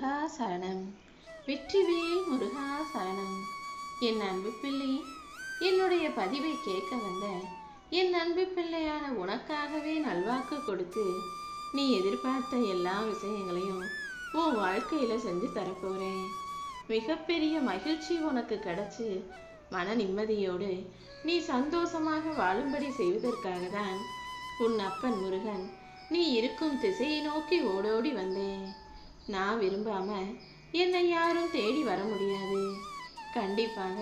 முருகா சரணம் வெற்றிவேல் முருகா சரணம் என் அன்பு பிள்ளை என்னுடைய பதிவை கேட்க வந்த என் அன்பு பிள்ளையான உனக்காகவே நல்வாக்கு கொடுத்து நீ எதிர்பார்த்த எல்லா விஷயங்களையும் உன் வாழ்க்கையில செஞ்சு தரப்போறேன். மிகப்பெரிய மகிழ்ச்சி உனக்கு கிடைச்சு மன நிம்மதியோடு நீ சந்தோஷமாக வாழும்படி செய்வதற்காக தான் உன் அப்பன் முருகன் நீ இருக்கும் திசையை நோக்கி ஓடோடி வந்தேன். நான் விரும்பாம என்னை யாரும் தேடி வர முடியாது. கண்டிப்பாக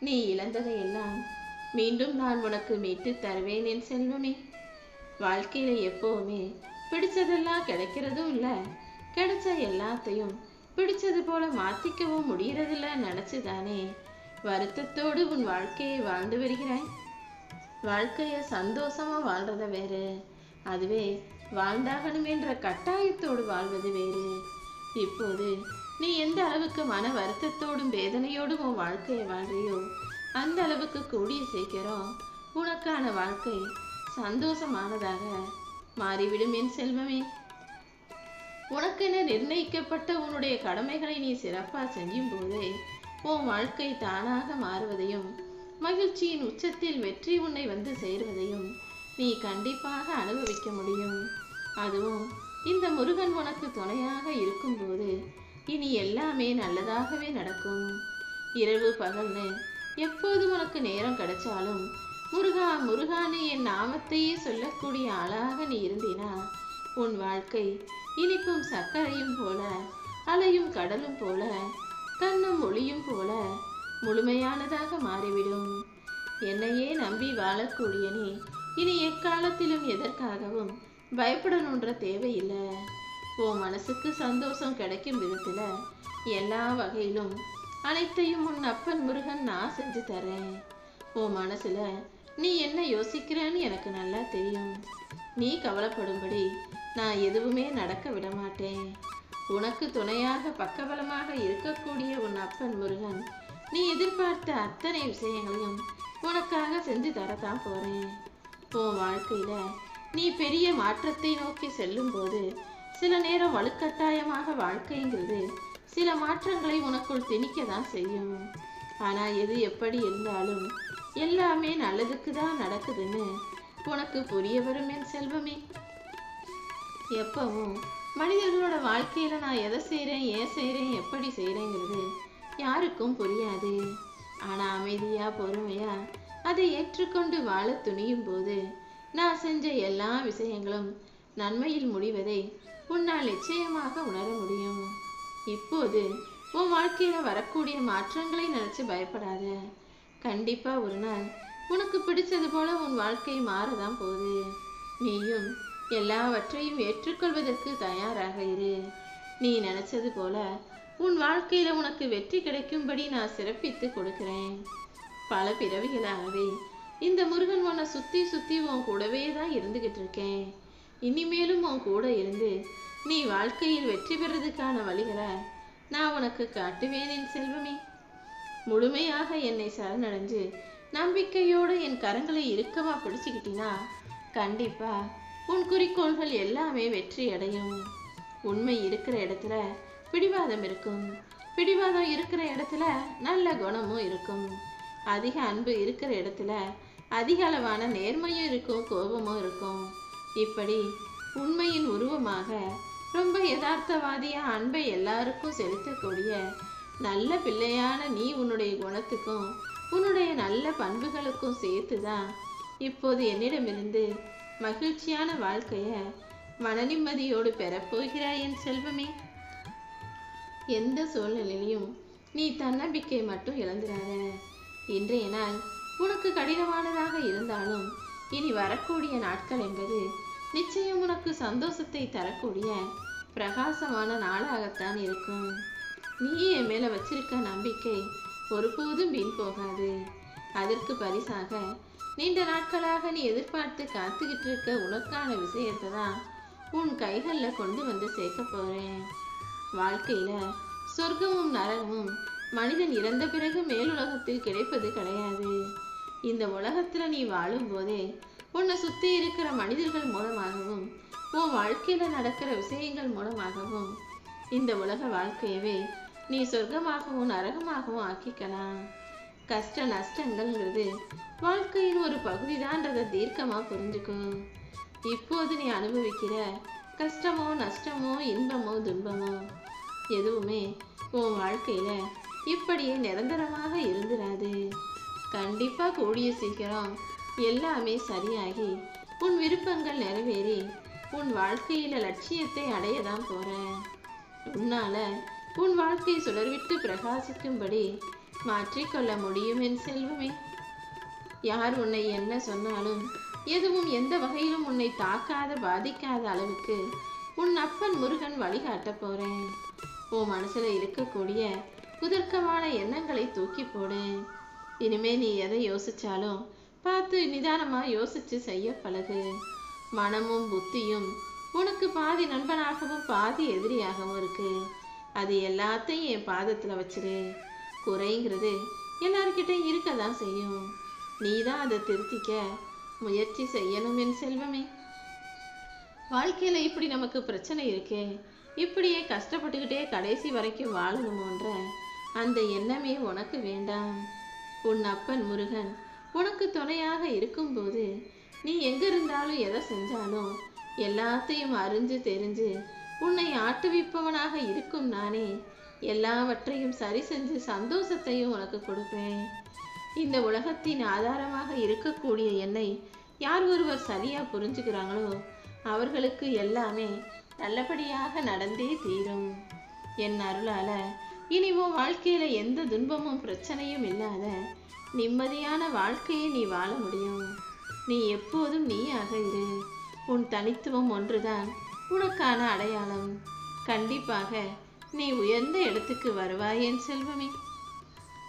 நீ இழந்ததையெல்லாம் மீண்டும் நான் உனக்கு மீட்டு தருவேன் என் செல்வமே. வாழ்க்கையில எப்போவுமே பிடிச்சதெல்லாம் கிடைக்கிறதும் இல்லை கிடைச்ச எல்லாத்தையும் பிடிச்சது போல மாத்திக்கவும் முடியறதில்ல நினைச்சுதானே. வருத்தத்தோடு உன் வாழ்க்கையை வாழ்ந்து வருகிறாய். வாழ்க்கைய சந்தோஷமா வாழ்றத வேறு அதுவே வாழ்ந்தாகணும் என்ற கட்டாயத்தோடு வாழ்வது வேறு. இப்போது நீ எந்த அளவுக்கு மன வருத்தத்தோடும் வேதனையோடும் உன் வாழ்க்கையை வாழ்றியோ அந்த அளவுக்கு கூடிய சீக்கிரம் உனக்கான வாழ்க்கை சந்தோஷமானதாக மாறிவிடும் என் செல்வமே. உனக்கென நிர்ணயிக்கப்பட்ட உன்னுடைய கடமைகளை நீ சிறப்பா செய்யும் போதே உன் வாழ்க்கை தானாக மாறுவதையும் மகிழ்ச்சியின் உச்சத்தில் வெற்றி உன்னை வந்து சேர்வதையும் நீ கண்டிப்பாக அனுபவிக்க முடியும். அதுவும் இந்த முருகன் உனக்கு துணையாக இருக்கும்போது இனி எல்லாமே நல்லதாகவே நடக்கும். இரவு பகல்னு எப்போது உனக்கு நேரம் கிடைச்சாலும் முருகா முருகான்னு என் நாமத்தையே சொல்லக்கூடிய ஆளாக நீ இருந்தினா உன் வாழ்க்கை இனிக்கும் சர்க்கரையும் போல அலையும் கடலும் போல கண்ணும் ஒளியும் போல முழுமையானதாக மாறிவிடும். என்னையே நம்பி வாழக்கூடிய நீ இனி எக்காலத்திலும் எதற்காகவும் பயப்படணுன்ற தேவையில்லை. உன் மனசுக்கு சந்தோஷம் கிடைக்கும் விதத்துல எல்லா வகையிலும் அனைத்தையும் உன் அப்பன் முருகன் நான் செஞ்சு தரேன். உன் மனசுல நீ என்ன யோசிக்கிறேன்னு எனக்கு நல்லா தெரியும். நீ கவலைப்படும்படி நான் எதுவுமே நடக்க விட மாட்டேன். உனக்கு துணையாக பக்கபலமாக இருக்கக்கூடிய உன் அப்பன் முருகன் நீ எதிர்பார்த்த அத்தனை விஷயங்களையும் உனக்காக செஞ்சு தரத்தான் போறேன். உன் வாழ்க்கையில நீ பெரிய மாற்றத்தை நோக்கி செல்லும்போது சில நேரம் வலுக்கட்டாயமாக வாழ்க்கைங்கிறது சில மாற்றங்களை உனக்குள் திணிக்க தான் செய்யும். ஆனால் எது எப்படி இருந்தாலும் எல்லாமே நல்லதுக்கு தான் நடக்குதுன்னு உனக்கு புரிய வரும் என் செல்வமே. எப்பவும் மனிதர்களோட வாழ்க்கையில நான் எதை செய்கிறேன் ஏன் செய்கிறேன் எப்படி செய்கிறேங்கிறது யாருக்கும் புரியாது. ஆனால் அமைதியாக பொறுமையா அதை ஏற்றுக்கொண்டு வாழ துணியும் போது நான் செஞ்ச எல்லா விஷயங்களும் நன்மையில் முடிவதை உன்னால் நிச்சயமாக உணர முடியும். இப்போது உன் வாழ்க்கையில வரக்கூடிய மாற்றங்களை நினைச்சு பயப்படாத. கண்டிப்பா ஒரு நாள் உனக்கு பிடிச்சது போல உன் வாழ்க்கை மாறதான் போகுது. நீயும் எல்லாவற்றையும் ஏற்றுக்கொள்வதற்கு தயாராக இரு. நீ நினைச்சது போல உன் வாழ்க்கையில உனக்கு வெற்றி கிடைக்கும்படி நான் சிறப்பித்து கொடுக்கிறேன். பல பிறவிகளாகவே இந்த முருகன் உன்னை சுற்றி சுற்றி உன் கூடவே தான் இருந்துகிட்டு இருக்கேன். இனிமேலும் உன் கூட இருந்து நீ வாழ்க்கையில் வெற்றி பெறதுக்கான வழிகளை நான் உனக்கு காட்டுவேன் என் செல்வமே. முழுமையாக என்னை சரணடைஞ்சு நம்பிக்கையோடு என் கரங்களை இறுக்கமாக பிடிச்சுக்கிட்டினா கண்டிப்பாக உன் குறிக்கோள்கள் எல்லாமே வெற்றி அடையும். உண்மை இருக்கிற இடத்துல பிடிவாதம் இருக்கும். பிடிவாதம் இருக்கிற இடத்துல நல்ல குணமும் இருக்கும். அதிக அன்பு இருக்கிற இடத்துல அதிக அளவான நேர்மையும் இருக்கும் கோபமும் இருக்கும். இப்படி உண்மையின் உருவமாக ரொம்ப யதார்த்தவாதியா அன்பை எல்லாருக்கும் செலுத்தக்கூடிய நல்ல பிள்ளையான நீ உன்னுடைய குணத்துக்கும் உன்னுடைய நல்ல பண்புகளுக்கும் சேர்த்து தான் இப்போது என்னிடமிருந்து மகிழ்ச்சியான வாழ்க்கைய மன நிம்மதியோடு பெறப்போகிறாய் என் செல்வமே. எந்த சூழ்நிலையிலும் நீ தன்னம்பிக்கை மட்டும் இழந்துடாத இன்றைய நாள் உனக்கு கடினமானதாக இருந்தாலும் இனி வரக்கூடிய நாட்கள் என்பது நிச்சயம் உனக்கு சந்தோஷத்தை தரக்கூடிய பிரகாசமான நாளாகத்தான் இருக்கும். நீ என் மேல வச்சிருக்க நம்பிக்கை ஒருபோதும் வீண் போகாது. அதற்கு பரிசாக நீண்ட நாட்களாக நீ எதிர்பார்த்து காத்துக்கிட்டு இருக்க உனக்கான விஷயத்தை தான் உன் கைகளில் கொண்டு வந்து சேர்க்க போறேன். வாழ்க்கையில சொர்க்கமும் நரகமும் மனிதன் இறந்த பிறகு மேலுலகத்தில் கிடைப்பது கிடையாது. இந்த உலகத்துல நீ வாழும் போதே உன்னை சுத்தி இருக்கிற மனிதர்கள் மூலமாகவும் உன் வாழ்க்கையில நடக்கிற விஷயங்கள் மூலமாகவும் இந்த உலக வாழ்க்கையவே நீ சொர்க்கமாகவும் நரகமாகவும் ஆக்கிக்கலாம். கஷ்ட நஷ்டங்கள்ங்கிறது வாழ்க்கையின் ஒரு பகுதிதான்றதை தீர்க்கமா புரிஞ்சுக்கும் இப்போது நீ அனுபவிக்கிற கஷ்டமோ நஷ்டமோ இன்பமோ துன்பமோ எதுவுமே உன் வாழ்க்கையில இப்படியே நிரந்தரமாக இருந்துராது. கண்டிப்பாக கூடிய சீக்கிரம் எல்லாமே சரியாகி உன் விருப்பங்கள் நிறைவேறி உன் வாழ்க்கையில லட்சியத்தை அடைய தான் போற உன்னால உன் வாழ்க்கை சுடர்விட்டு பிரகாசிக்கும்படி மாற்றிக்கொள்ள முடியும் என் செல்வமே. யார் உன்னை என்ன சொன்னாலும் எதுவும் எந்த வகையிலும் உன்னை தாக்காத பாதிக்காத அளவுக்கு உன் அப்பன் முருகன் வழிகாட்ட போறேன். உன் மனசுல இருக்கக்கூடிய குதர்க்கமான எண்ணங்களை தூக்கி போடு. இனிமே நீ எதை யோசிச்சாலும் பார்த்து நிதானமா யோசிச்சு செய்ய பழகு. மனமும் புத்தியும் உனக்கு பாதி நண்பனாகவும் பாதி எதிரியாகவும் இருக்கு. அது எல்லாத்தையும் என் பாதத்துல வச்சிரு. குறைங்கிறது எல்லார்கிட்டையும் இருக்க தான் செய்யும். நீ தான் அதை திருத்திக்க முயற்சி செய்யணும் என் செல்வமே. வாழ்க்கையில் இப்படி நமக்கு பிரச்சனை இருக்கே. இப்படியே கஷ்டப்பட்டுக்கிட்டே கடைசி வரைக்கும் வாழணுமோன்ற அந்த எண்ணமே உனக்கு வேண்டாம். உன் அப்பன் முருகன் உனக்கு துணையாக இருக்கும்போது நீ எங்க இருந்தாலும் எதை செஞ்சாலும் எல்லாத்தையும் அறிஞ்சு தெரிஞ்சு உன்னை ஆட்டுவிப்பவனாக இருக்கும் நானே. எல்லாவற்றையும் சரி செஞ்சு சந்தோஷத்தையும் உனக்கு கொடுப்பேன். இந்த உலகத்தின் ஆதாரமாக இருக்கக்கூடிய என்னை யார் ஒருவர் சரியா புரிஞ்சுக்கிறாங்களோ அவர்களுக்கு எல்லாமே நல்லபடியாக நடந்தே தீரும். என் அருளால இனி உன் வாழ்க்கையில எந்த துன்பமும் பிரச்சனையும் இல்லாத நிம்மதியான வாழ்க்கையை நீ வாழ முடியும். நீ எப்போதும் நீயாக இரு. உன் தனித்துவம் ஒன்றுதான் உனக்கான அடையாளம். கண்டிப்பாக நீ உயர்ந்த இடத்துக்கு வருவாய் என் செல்வமே.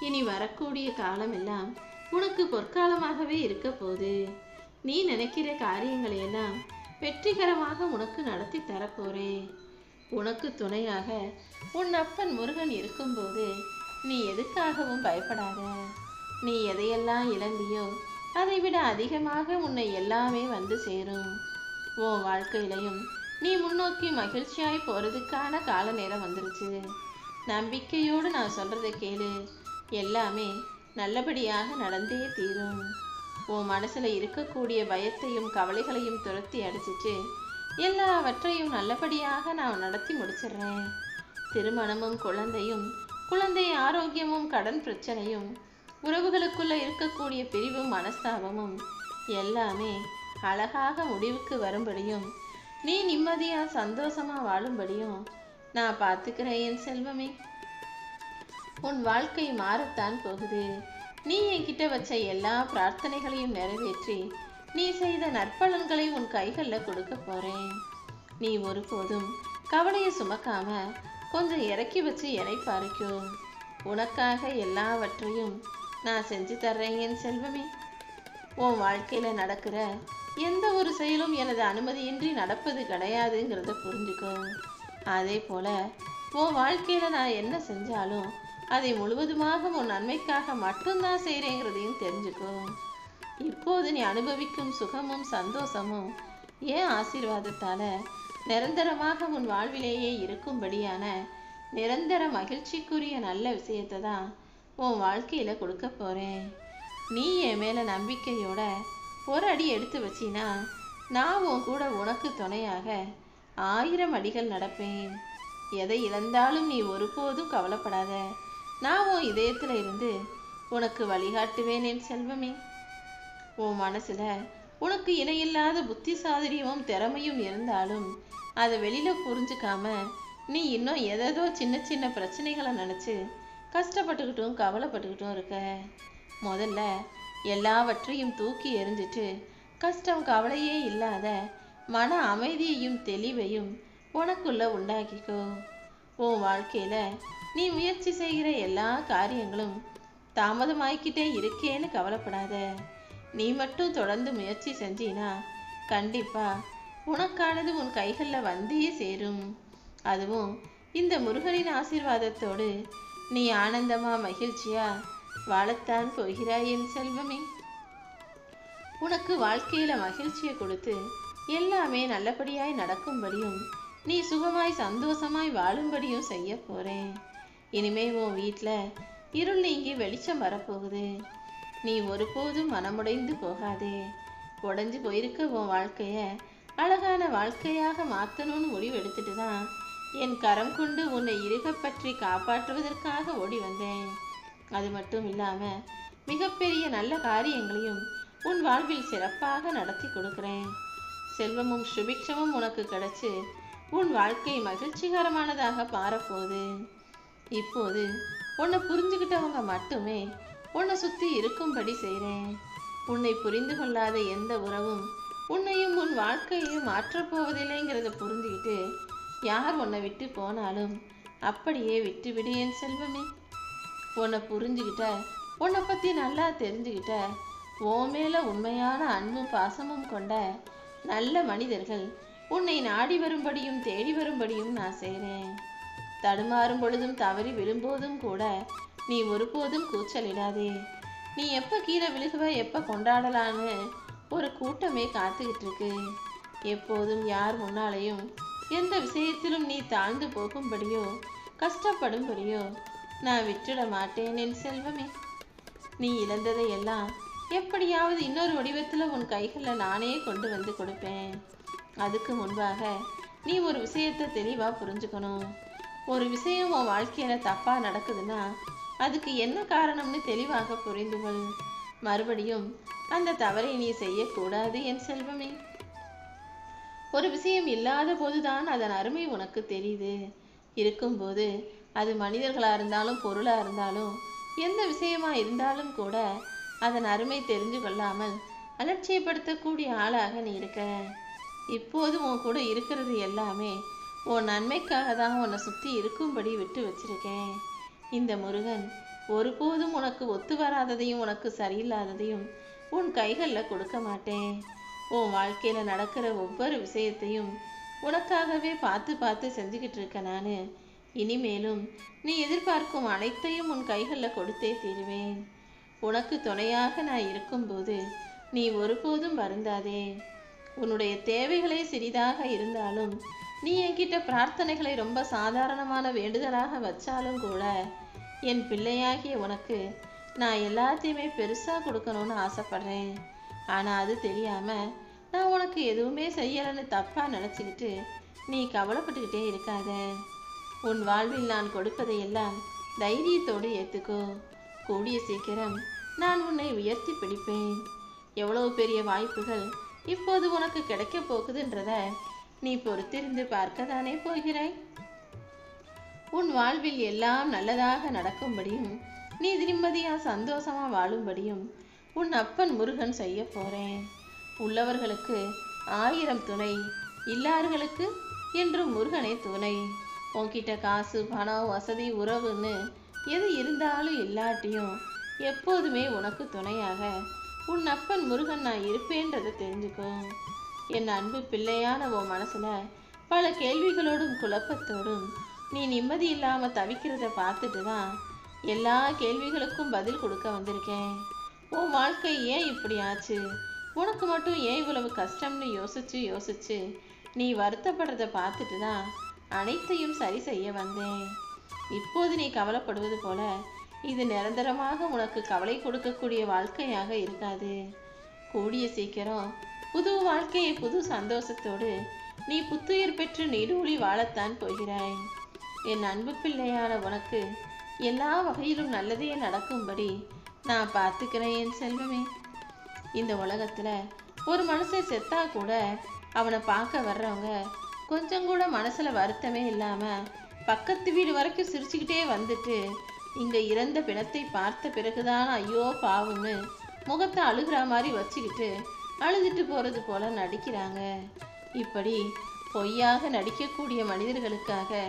இனி வரக்கூடிய காலமெல்லாம் உனக்கு பொற்காலமாகவே இருக்க போது நீ நினைக்கிற காரியங்களை எல்லாம் வெற்றிகரமாக உனக்கு நடத்தி தரப்போறேன் உனக்கு துணையாக உன் அப்பன் முருகன் இருக்கும்போது நீ எதுக்காகவும் பயப்படாத. நீ எதையெல்லாம் இழந்தியோ அதை விட அதிகமாக உன்னை எல்லாமே வந்து சேரும். உன் வாழ்க்கையிலையும் நீ முன்னோக்கி மகிழ்ச்சியாய் போறதுக்கான கால நேரம் வந்துருச்சு. நம்பிக்கையோடு நான் சொல்றதை கேளு. எல்லாமே நல்லபடியாக நடந்தே தீரும். உன் மனசுல இருக்கக்கூடிய பயத்தையும் கவலைகளையும் துரத்தி அடிச்சிட்டு எல்லாவற்றையும் நல்லபடியாக நான் நடத்தி முடிச்சிடுறேன். திருமணமும் குழந்தையும் குழந்தை ஆரோக்கியமும் கடன் பிரச்சனையும் உறவுகளுக்குள்ள இருக்கக்கூடிய பிரிவும் மனஸ்தாபமும் எல்லாமே அழகாக முடிவுக்கு வரும்படியும் நீ நிம்மதியா சந்தோஷமா வாழும்படியும் நான் பார்த்துக்கிறேன் என் செல்வமே. உன் வாழ்க்கை மாறத்தான் போகுது. நீ என்கிட்ட வச்ச எல்லா பிரார்த்தனைகளையும் நிறைவேற்றி நீ செய்த நற்பலன்களை உன் கைகளில் கொடுக்க போறேன். நீ ஒருபோதும் கவலையை சுமக்காம கொஞ்சம் இறக்கி வச்சு எனை பாருக்கோ உனக்காக எல்லாவற்றையும் நான் செஞ்சு தர்றேன் என் செல்வமே. உன் வாழ்க்கையில நடக்கிற எந்த ஒரு செயலும் எனது அனுமதியின்றி நடப்பது கிடையாதுங்கிறத புரிஞ்சுக்கோ. அதே போல உன் வாழ்க்கையில நான் என்ன செஞ்சாலும் அதை முழுவதுமாக உன் நன்மைக்காக மட்டும்தான் செய்கிறேங்கிறதையும் தெரிஞ்சுக்கோ. இப்போது நீ அனுபவிக்கும் சுகமும் சந்தோஷமும் ஏன் ஆசீர்வாதத்தால நிரந்தரமாக உன் வாழ்விலேயே இருக்கும்படியான நிரந்தர மகிழ்ச்சிக்குரிய நல்ல விஷயத்தை தான் உன் வாழ்க்கையில் கொடுக்க போகிறேன் நீ என் மேலே நம்பிக்கையோட ஒரு அடி எடுத்து வச்சினா நான் உன் கூட உனக்கு துணையாக ஆயிரம் அடிகள் நடப்பேன். எதை இழந்தாலும் நீ ஒருபோதும் கவலைப்படாத. நான் உன் இதயத்தில் இருந்து உனக்கு வழிகாட்டுவேன் என் செல்வமே. உன் மனசுல உனக்கு இணையில்லாத புத்தி சாதுரியமும் திறமையும் இருந்தாலும் அதை வெளியில புரிஞ்சுக்காம நீ இன்னும் எதேதோ சின்ன சின்ன பிரச்சனைகளை நினச்சி கஷ்டப்பட்டுக்கிட்டும் கவலைப்பட்டுக்கிட்டும் இருக்க. முதல்ல எல்லாவற்றையும் தூக்கி எறிஞ்சிட்டு கஷ்டம் கவலையே இல்லாத மன அமைதியையும் தெளிவையும் உனக்குள்ள உண்டாக்கிக்கோ. உன் வாழ்க்கையில நீ முயற்சி செய்கிற எல்லா காரியங்களும் தாமதமாய்க்கிட்டே இருக்கேன்னு கவலைப்படாத. நீ மட்டும் தொடர்ந்து முயற்சி செஞ்சினா கண்டிப்பா உனக்கானது உன் கைகளில் வந்தே சேரும். அதுவும் இந்த முருகனின் ஆசீர்வாதத்தோடு நீ ஆனந்தமா மகிழ்ச்சியா வாழத்தான் போகிறாய் என் செல்வமே. உனக்கு வாழ்க்கையில மகிழ்ச்சியை கொடுத்து எல்லாமே நல்லபடியாய் நடக்கும்படியும் நீ சுகமாய் சந்தோஷமாய் வாழும்படியும் செய்ய போறேன். இனிமே உன் வீட்டில் இருள் நீங்கி வெளிச்சம் வரப்போகுது. நீ ஒருபோதும் மனமுடைந்து போகாதே. உடஞ்சு போயிருக்க உன் வாழ்க்கைய அழகான வாழ்க்கையாக மாற்றணும்னு முடிவெடுத்துட்டு தான் என் கரம் கொண்டு உன்னை இருக பற்றி காப்பாற்றுவதற்காக ஓடி வந்தேன். அது மட்டும் இல்லாமல் மிகப்பெரிய நல்ல காரியங்களையும் உன் வாழ்வில் சிறப்பாக நடத்தி கொடுக்கிறேன். செல்வமும் சுபிக்ஷமும் உனக்கு கிடைச்சு உன் வாழ்க்கை மகிழ்ச்சிகரமானதாக மாறப்போகுது. இப்போது உன்னை புரிஞ்சுக்கிட்டவங்க மட்டுமே உன்னை சுற்றி இருக்கும்படி செய்கிறேன் உன்னை புரிந்து கொள்ளாத எந்த உறவும் உன்னையும் உன் வாழ்க்கையையும் மாற்றப் போவதில்லைங்கிறத புரிஞ்சுக்கிட்டு யார் உன்னை விட்டு போனாலும் அப்படியே விட்டு விடு என் செல்வமே. உன்னை புரிஞ்சுக்கிட்ட உன்னை பற்றி நல்லா தெரிஞ்சுக்கிட்ட ஓ மேல உண்மையான அன்பும் பாசமும் கொண்ட நல்ல மனிதர்கள் உன்னை நாடி வரும்படியும் தேடி வரும்படியும் நான் செய்கிறேன் தடுமாறும் பொழுதும் தவறி விழும்போதும் கூட நீ ஒருபோதும் கூச்சலிடாதே. நீ எப்போ கீழே விழுகுவ எப்போ கொண்டாடலான்னு ஒரு கூட்டமே காத்துக்கிட்டு இருக்கு எப்போதும் யார் முன்னாலேயும் எந்த விஷயத்திலும் நீ தாழ்ந்து போகும்படியோ கஷ்டப்படும்படியோ நான் விட்டுட மாட்டேன் என் செல்வமே. நீ இழந்ததை எல்லாம் எப்படியாவது இன்னொரு வடிவத்தில் உன் கைகளில் நானே கொண்டு வந்து கொடுப்பேன். அதுக்கு முன்பாக நீ ஒரு விஷயத்தை தெளிவாக புரிஞ்சுக்கணும். ஒரு விஷயம் உன் வாழ்க்கையில் தப்பாக நடக்குதுன்னா அதுக்கு என்ன காரணம்னு தெளிவாக புரிந்து கொள். மறுபடியும் அந்த தவறை நீ செய்யக்கூடாது என் செல்வமே. ஒரு விஷயம் இல்லாத போதுதான் அதன் அருமை உனக்கு தெரியுது. இருக்கும்போது அது மனிதர்களாக இருந்தாலும் பொருளாக இருந்தாலும் எந்த விஷயமா இருந்தாலும் கூட அதன் அருமை தெரிஞ்சு கொள்ளாமல் அலட்சியப்படுத்தக்கூடிய ஆளாக நீ இருக்க. இப்போது உன் கூட இருக்கிறது எல்லாமே உன் நன்மைக்காக தான் உன்னை சுற்றி இருக்கும்படி விட்டு வச்சிருக்கேன். இந்த முருகன் ஒருபோதும் உனக்கு ஒத்து வராததையும் உனக்கு சரியில்லாததையும் உன் கைகளில் கொடுக்க மாட்டேன். உன் வாழ்க்கையில் நடக்கிற ஒவ்வொரு விஷயத்தையும் உனக்காகவே பார்த்து பார்த்து செஞ்சுக்கிட்டு இருக்க நான். இனிமேலும் நீ எதிர்பார்க்கும் அனைத்தையும் உன் கைகளில் கொடுத்தே தீருவேன். உனக்கு துணையாக நான் இருக்கும்போது நீ ஒருபோதும் வருந்தாதே. உன்னுடைய தேவைகளே சிறிதாக இருந்தாலும் நீ என்கிட்ட பிரார்த்தனைகளை ரொம்ப சாதாரணமான வேண்டுதலாக வச்சாலும் கூட என் பிள்ளையாகிய உனக்கு நான் எல்லாத்தையுமே பெருசாக கொடுக்கணும்னு ஆசைப்படுறேன். ஆனால் அது தெரியாமல் நான் உனக்கு எதுவுமே செய்யலைன்னு தப்பாக நினச்சிக்கிட்டு நீ கவலைப்பட்டுக்கிட்டே இருக்காத. உன் வாழ்வில் நான் கொடுப்பதையெல்லாம் தைரியத்தோடு ஏற்றுக்கோ கூடிய சீக்கிரம் நான் உன்னை உயர்த்தி பிடிப்பேன். எவ்வளவு பெரிய வாய்ப்புகள் இப்போது உனக்கு கிடைக்க போகுதுன்றத நீ பொறுத்திருந்து பார்க்க தானே போகிறாய்? உன் வாழ்வில் எல்லாம் நல்லதாக நடக்கும்படியும் நீ நிம்மதியா சந்தோஷமா வாழும்படியும் உன் அப்பன் முருகன் செய்ய போறேன். உள்ளவர்களுக்கு ஆயிரம் துணை இல்லார்களுக்கு என்று முருகனே துணை. உன்கிட்ட காசு பணம் வசதி உறவுன்னு எது இருந்தாலும் இல்லாட்டியும் எப்போதுமே உனக்கு துணையாக உன் அப்பன் முருகன் நான் இருப்பேன்றதை தெரிஞ்சுக்கோ. என் அன்பு பிள்ளையான உன் மனசுல பல கேள்விகளோடும் குழப்பத்தோடும் நீ நிம்மதி இல்லாம தவிக்கிறத பார்த்துட்டு தான் எல்லா கேள்விகளுக்கும் பதில் கொடுக்க வந்திருக்கேன். உன் வாழ்க்கை ஏன் இப்படி ஆச்சு? உனக்கு மட்டும் ஏன் இவ்வளவு கஷ்டம்னு யோசிச்சு யோசிச்சு நீ வருத்தப்படுறத பார்த்துட்டு தான் அனைத்தையும் சரி செய்ய வந்தேன். இப்போது நீ கவலைப்படுவது போல இது நிரந்தரமாக உனக்கு கவலை கொடுக்கக்கூடிய வாழ்க்கையாக இருக்காது. கூடிய சீக்கிரம் புது வாழ்க்கையை புது சந்தோஷத்தோடு நீ புத்துயிர் பெற்று நீடூழி வாழத்தான் போகிறாய். என் அன்பு பிள்ளையான உனக்கு எல்லா வகையிலும் நல்லதே நடக்கும்படி நான் பார்த்துக்கிறேன் என் செல்வமே. இந்த உலகத்துல ஒரு மனுஷன் செத்தா கூட அவனை பார்க்க வர்றவங்க கொஞ்சம் கூட மனசுல வருத்தமே இல்லாம பக்கத்து வீடு வரைக்கும் சிரிச்சுக்கிட்டே வந்துட்டு இங்க இறந்த பிணத்தை பார்த்த பிறகுதான் ஐயோ பாவம்னு முகத்தை அழுகிற மாதிரி வச்சுக்கிட்டு அழுதுட்டு போகிறது போல நடிக்கிறாங்க. இப்படி பொய்யாக நடிக்கக்கூடிய மனிதர்களுக்காக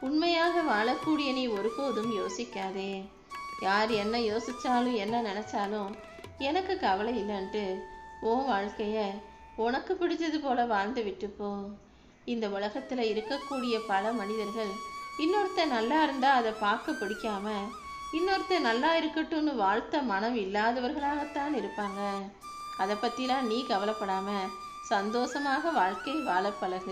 உண்மையாக வாழக்கூடிய நீ ஒருபோதும் யோசிக்காதே. யார் என்ன யோசிச்சாலும் என்ன நினச்சாலும் எனக்கு கவலை இல்லைன்ட்டு உன் வாழ்க்கையை உனக்கு பிடிச்சது போல வாழ்ந்து விட்டு போ. இந்த உலகத்தில் இருக்கக்கூடிய பல மனிதர்கள் இன்னொருத்தன் நல்லா இருந்தால் அதை பார்க்க பிடிக்காம இன்னொருத்தன் நல்லா இருக்கட்டும்னு வாழ்த்த மனம் இல்லாதவர்களாகத்தான் இருப்பாங்க. அதை பற்றிலாம் நீ கவலைப்படாம சந்தோஷமாக வாழ்க்கை வாழ பழகு.